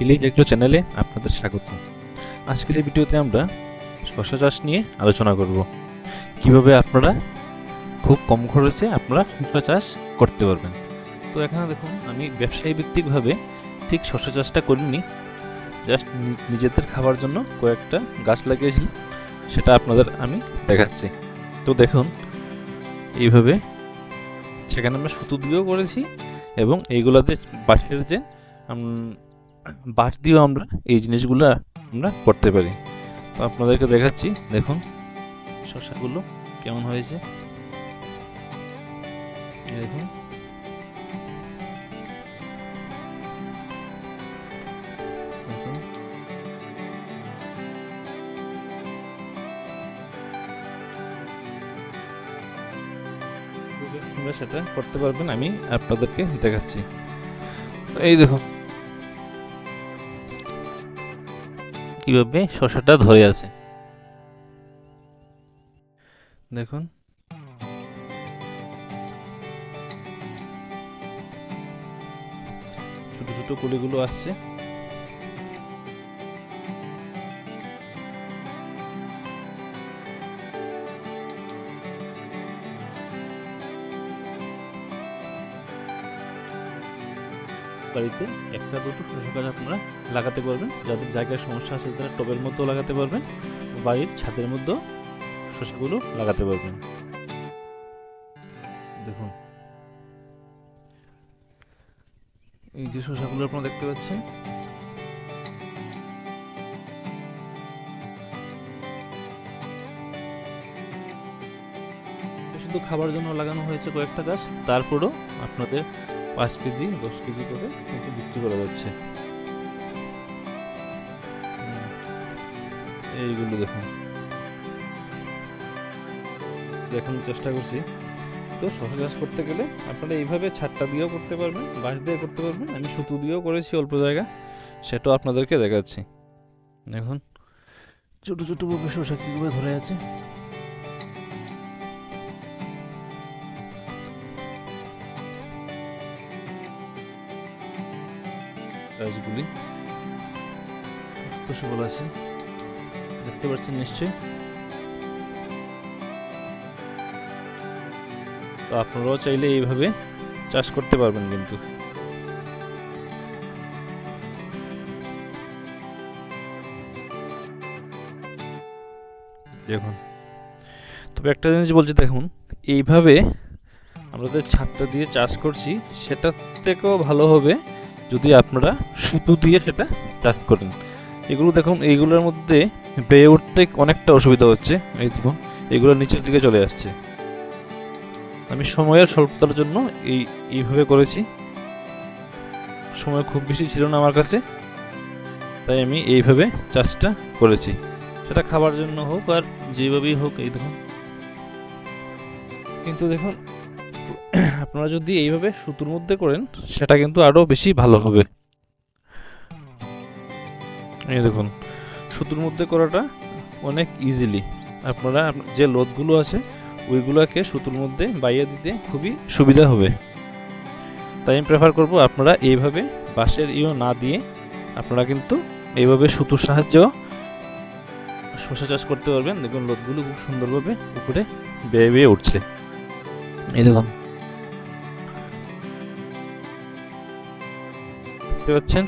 Village agro চ্যানেলে আপনাদের স্বাগত। আজকের এই ভিডিওতে আমরা শশা চাষ নিয়ে আলোচনা করব। কীভাবে আপনারা খুব কম খরচে আপনারা শশা চাষ করতে পারবেন? তো এখানে দেখুন, আমি ব্যবসায়ী ভিত্তিকভাবে ঠিক শশা চাষটা করিনি। জাস্ট নিজেদের খাবার জন্য কয়েকটা গাছ লাগিয়েছি, সেটা আপনাদের আমি দেখাচ্ছি। তো দেখুন, এইভাবে সেখানে আমরা সুতো দিয়েও করেছি এবং এইগুলাতে বাঁশের যে বাঁশ দিয়েও আমরা এই জিনিসগুলো আমরা করতে পারি। তো আপনাদেরকে দেখাচ্ছি, দেখুন শসাগুলো কেমন হয়েছে। দেখুন। সেটা করতে পারবেন, আমি আপনাদেরকে দেখাচ্ছি। এই দেখুন কীভাবে শসাটা ধরে আছে। দেখুন। ছোট ছোট কুলিগুলো আসছে। বাড়িতে একটা দুটো শসা গাছ আপনারা লাগাতে পারবেন। যাদের জায়গার সমস্যা আছে তারা টবের মধ্যেও লাগাতে পারবেন, বাড়ির ছাদের মধ্যেও শসাগুলো লাগাতে পারবেন। দেখুন। এই যে শসাগুলো আপনারা দেখতে পাচ্ছেন শুধু খাবার জন্য লাগানো হয়েছে কয়েকটা গাছ, তারপরেও আপনাদের পাঁচ কেজি, দশ কেজি করে কিন্তু বিক্রি করা যাচ্ছে। এইগুলো দেখুন। দেখানোর চেষ্টা করছি। তো শশা চাষ করতে গেলে আপনারা এইভাবে ছাট্টা দিয়েও করতে পারবেন, বাঁশ দিয়ে করতে পারবেন। আমি সুতো দিয়েও করেছি অল্প জায়গা, সেটাও আপনাদেরকে দেখাচ্ছি। দেখুন। ছোটো ছোট ভাবে শসা কীভাবে ধরে আছে? গাছগুলি সবল আছে। দেখতে পাচ্ছেন নিশ্চয়ই। তো আপনারাও চাইলে এইভাবে চাষ করতে পারবেন কিন্তু। দেখুন। তবে একটা জিনিস বলছি, দেখুন, এইভাবে আমরা যে ছাদটা দিয়ে চাষ করছি, সেটার থেকেও ভালো হবে যদি আপনারা সুতো দিয়ে সেটা চাষ করেন। এগুলো দেখুন, এইগুলোর মধ্যে বেয়ে উঠতে অনেকটা অসুবিধা হচ্ছে। এই দেখুন, এগুলো নিচের দিকে চলে আসছে। আমি সময়ের স্বল্পতার জন্য এই, এইভাবে করেছি। সময় খুব বেশি ছিল না আমার কাছে, তাই আমি এইভাবে চাষটা করেছি। সেটা খাবার জন্য হোক আর যেভাবেই হোক, এই দেখুন। কিন্তু দেখুন আপনারা যদি এইভাবে সুতোর মধ্যে করেন, সেটা কিন্তু আরও বেশি ভালো হবে। এই দেখুন, সুতোর মধ্যে করাটা অনেক ইজিলি আপনারা যে লোদগুলো আছে, ওইগুলোকে সুতোর মধ্যে বাইয়ে দিতে খুবই সুবিধা হবে। তাই আমি প্রেফার করব আপনারা এইভাবে বাঁশের ইও না দিয়ে আপনারা কিন্তু এইভাবে সুতোর সাহায্যেও শসা চাষ করতে পারবেন। দেখুন লোদগুলো খুব সুন্দরভাবে উপরে বেয়ে বেয়ে উঠছে। এই দেখুন দেখতে পাচ্ছেন।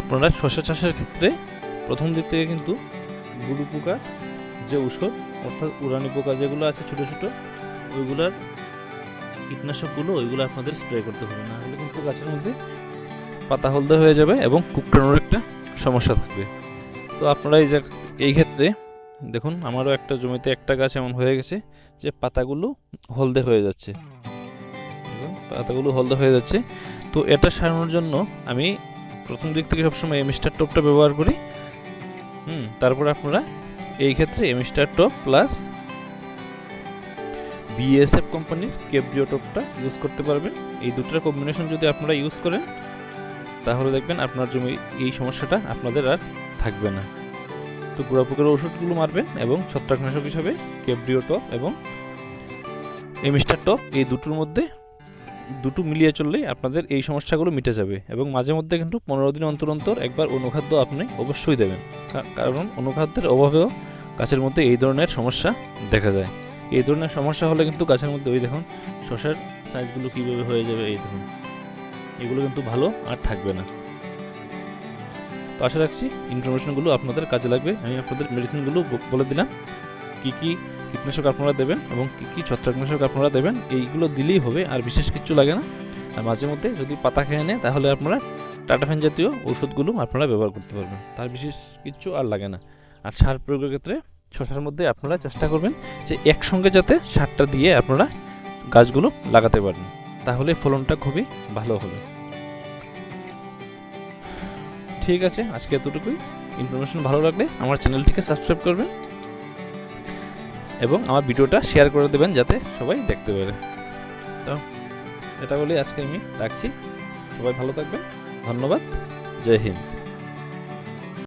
আপনারা শস্য চাষের ক্ষেত্রে প্রথম দিক থেকে কিন্তু গুরু পোকা যে ঔষধ, অর্থাৎ উড়ানি পোকা যেগুলো আছে ছোট ছোট, ওইগুলার কীটনাশকগুলো ওইগুলো আপনাদের স্প্রে করতে হবে। না গাছের মধ্যে। পাতা হলদে হয়ে যাবে এবং কুকড়ানোর একটা সমস্যা থাকবে। তো আপনারা এই এই ক্ষেত্রে দেখুন, আমারও একটা জমিতে একটা গাছ এমন হয়ে গেছে যে পাতাগুলো হলদে হয়ে যাচ্ছে। পাতাগুলো হলদে হয়ে যাচ্ছে। তো এটা সারানোর জন্য আমি প্রথম দিক থেকে সবসময় এমিস্টার টপটা ব্যবহার করি। হুম, তারপর আপনারা এই ক্ষেত্রে এমিস্টার টপ প্লাস বিএসএফ কোম্পানির কেব্রিও টপটা ইউজ করতে পারবেন। এই দুটোর কম্বিনেশন যদি আপনারা ইউজ করেন, তাহলে দেখবেন আপনার জমি এই সমস্যাটা আপনাদের আর থাকবে না। তো পোকার ওষুধগুলো মারবেন এবং ছত্রাকনাশক হিসাবে কেব্রিও টপ এবং এমিস্টার টপ এই দুটোর মধ্যে দুটো মিলিয়ে চললেই আপনাদের এই সমস্যাগুলো মিটে যাবে এবং মাঝে মধ্যে কিন্তু পনেরো দিন অন্তর অন্তর একবার অনুখাদ্য আপনি অবশ্যই দেবেন। কারণ অনুখাদ্যের অভাবেও গাছের মধ্যে এই ধরনের সমস্যা দেখা যায়। এই ধরনের সমস্যা হলে কিন্তু গাছের মধ্যে ওই দেখুন, শসার সাইজগুলো কীভাবে হয়ে যাবে, এই দেখুন। এগুলো কিন্তু ভালো আর থাকবে না। তো আশা রাখছি ইনফরমেশনগুলো আপনাদের কাজে লাগবে। আমি আপনাদের মেডিসিনগুলো বলে দিলাম। কি কি কীটনাশক আপনারা দেবেন এবং কি কি ছত্রাকনাশক আপনারা দেবেন, এইগুলো দিলেই হবে, আর বিশেষ কিছু লাগে না। আর মাঝে মধ্যে যদি পাতা খেয়ে নেয়, তাহলে আপনারা টাটাফেন জাতীয় ওষুধগুলো আপনারা ব্যবহার করতে পারবেন। তার বিশেষ কিছু আর লাগে না। আর সার প্রয়োগের ক্ষেত্রে শশার মধ্যে আপনারা চেষ্টা করবেন যে একসঙ্গে যাতে সারটা দিয়ে আপনারা গাছগুলো লাগাতে পারেন। তাহলে ফলনটা খুবই ভালো হবে। ঠিক আছে, আজকে এতটুকুই। ইনফরমেশন ভালো লাগলে আমার চ্যানেলটিকে সাবস্ক্রাইব করবেন এবং আমার ভিডিওটা শেয়ার করে দেবেন যাতে সবাই দেখতে পারে। তো, এটা বলে আজকে আমি রাখছি। সবাই ভালো থাকবেন। ধন্যবাদ। জয় হিন্দ।